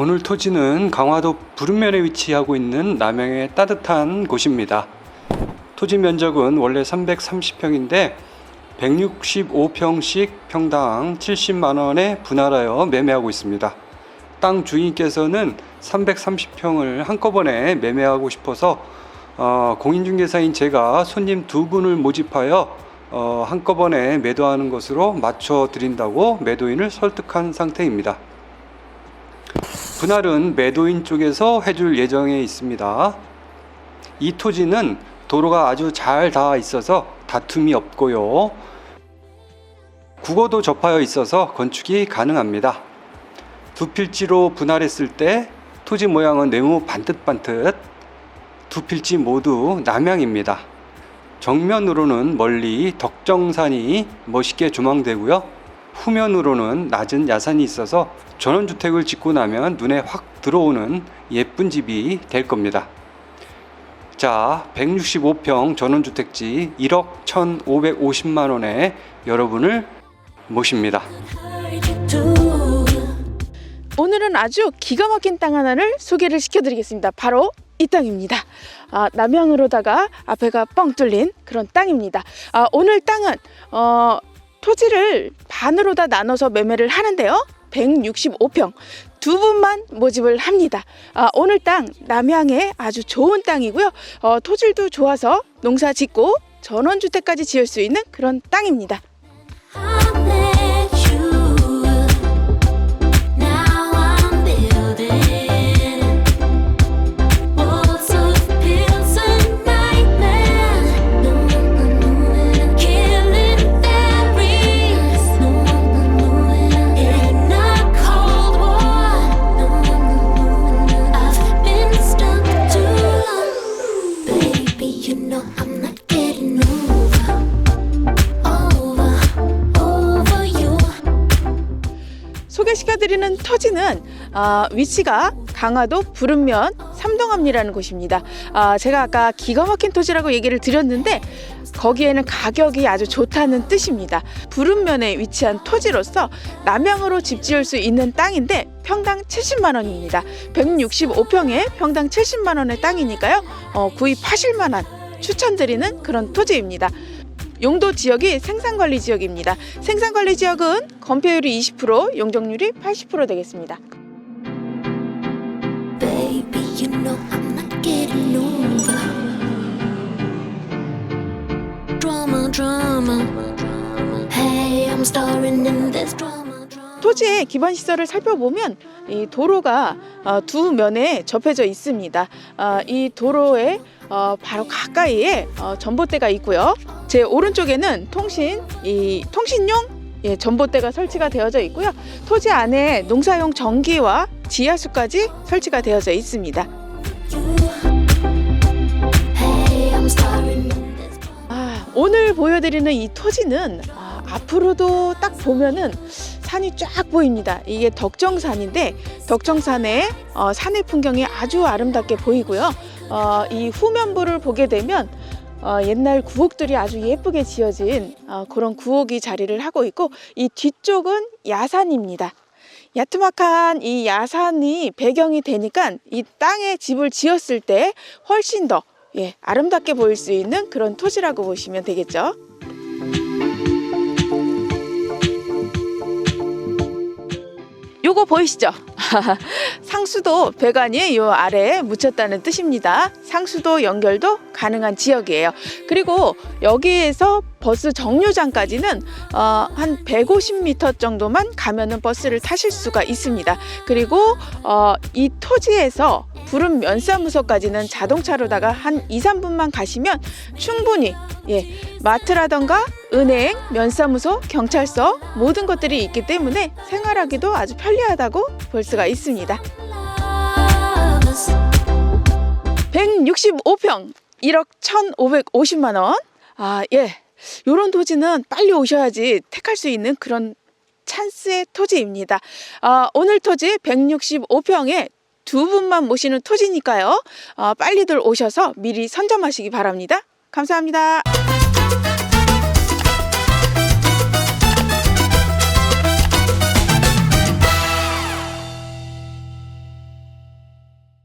오늘 토지는 강화도 부른면에 위치하고 있는 남양의 따뜻한 곳입니다. 토지 면적은 원래 330평인데 165평씩 평당 70만 원에 분할하여 매매하고 있습니다. 땅 주인께서는 330평을 한꺼번에 매매하고 싶어서 어, 공인중개사인 제가 손님 두 분을 모집하여 어, 한꺼번에 매도하는 것으로 맞춰 드린다고 매도인을 설득한 상태입니다. 분할은 매도인 쪽에서 해줄 예정에 있습니다. 이 토지는 도로가 아주 잘 닿아 있어서 다툼이 없고요. 국어도 접하여 있어서 건축이 가능합니다. 두 필지로 분할했을 때 토지 모양은 네모 반듯반듯 두 필지 모두 남향입니다. 정면으로는 멀리 덕정산이 멋있게 조망되고요. 후면으로는 낮은 야산이 있어서 전원주택을 짓고 나면 눈에 확 들어오는 예쁜 집이 될 겁니다. 자, 165평 전원주택지 1억 1,550만 원에 여러분을 모십니다. 오늘은 아주 기가 막힌 땅 하나를 소개를 시켜드리겠습니다. 바로 이 땅입니다. 아, 남향으로다가 앞에가 뻥 뚫린 그런 땅입니다. 아, 오늘 땅은 어, 토지를 반으로 다 나눠서 매매를 하는데요. 165평 두 분만 모집을 합니다. 아, 오늘 땅 남향에 아주 좋은 땅이고요. 어, 토질도 좋아서 농사 짓고 전원주택까지 지을 수 있는 그런 땅입니다. 시켜드리는 토지는 아, 위치가 강화도 부른면 삼동암리라는 곳입니다. 아, 제가 아까 기가 막힌 토지라고 얘기를 드렸는데 거기에는 가격이 아주 좋다는 뜻입니다. 부른면에 위치한 토지로서 남향으로 집 지을 수 있는 땅인데 평당 70만 원입니다. 165평에 평당 70만 원의 땅이니까요. 어, 구입하실 만한 추천드리는 그런 토지입니다. 용도 지역이 생산관리 지역입니다. 생산관리 지역은 건폐율이 20%, 용적률이 80% 되겠습니다. Baby, you know I'm not getting over. Drama, drama. Hey, I'm starring in this drama, drama. 토지의 기반 시설을 살펴보면 이 도로가 어, 두 면에 접해져 있습니다. 어, 이 도로의 어, 바로 가까이에 어, 전봇대가 있고요. 제 오른쪽에는 통신 이 통신용 예, 전봇대가 설치가 되어져 있고요. 토지 안에 농사용 전기와 지하수까지 설치가 되어져 있습니다. 아, 오늘 보여드리는 이 토지는 아, 앞으로도 딱 보면은 산이 쫙 보입니다. 이게 덕정산인데 덕정산의 어, 산의 풍경이 아주 아름답게 보이고요. 어, 이 후면부를 보게 되면 어, 옛날 구옥들이 아주 예쁘게 지어진 어, 그런 구옥이 자리를 하고 있고 이 뒤쪽은 야산입니다. 야트막한 이 야산이 배경이 되니까 이 땅에 집을 지었을 때 훨씬 더 예, 아름답게 보일 수 있는 그런 토지라고 보시면 되겠죠. 요거 보이시죠? 상수도 배관이 요 아래에 묻혔다는 뜻입니다. 상수도 연결도 가능한 지역이에요. 그리고 여기에서 버스 정류장까지는 어, 한 150m 정도만 가면은 버스를 타실 수가 있습니다. 그리고 어, 이 토지에서 부른 면사무소까지는 자동차로다가 한 2, 3분만 가시면 충분히 예, 마트라던가 은행, 면사무소, 경찰서 모든 것들이 있기 때문에 생활하기도 아주 편리하다고 볼 수가 있습니다. Lovers. 165평 1억 1,550만 원. 아, 예. 요런 토지는 빨리 오셔야지 택할 수 있는 그런 찬스의 토지입니다. 아, 오늘 토지 165평에 두 분만 모시는 토지니까요. 아, 빨리들 오셔서 미리 선점하시기 바랍니다. 감사합니다.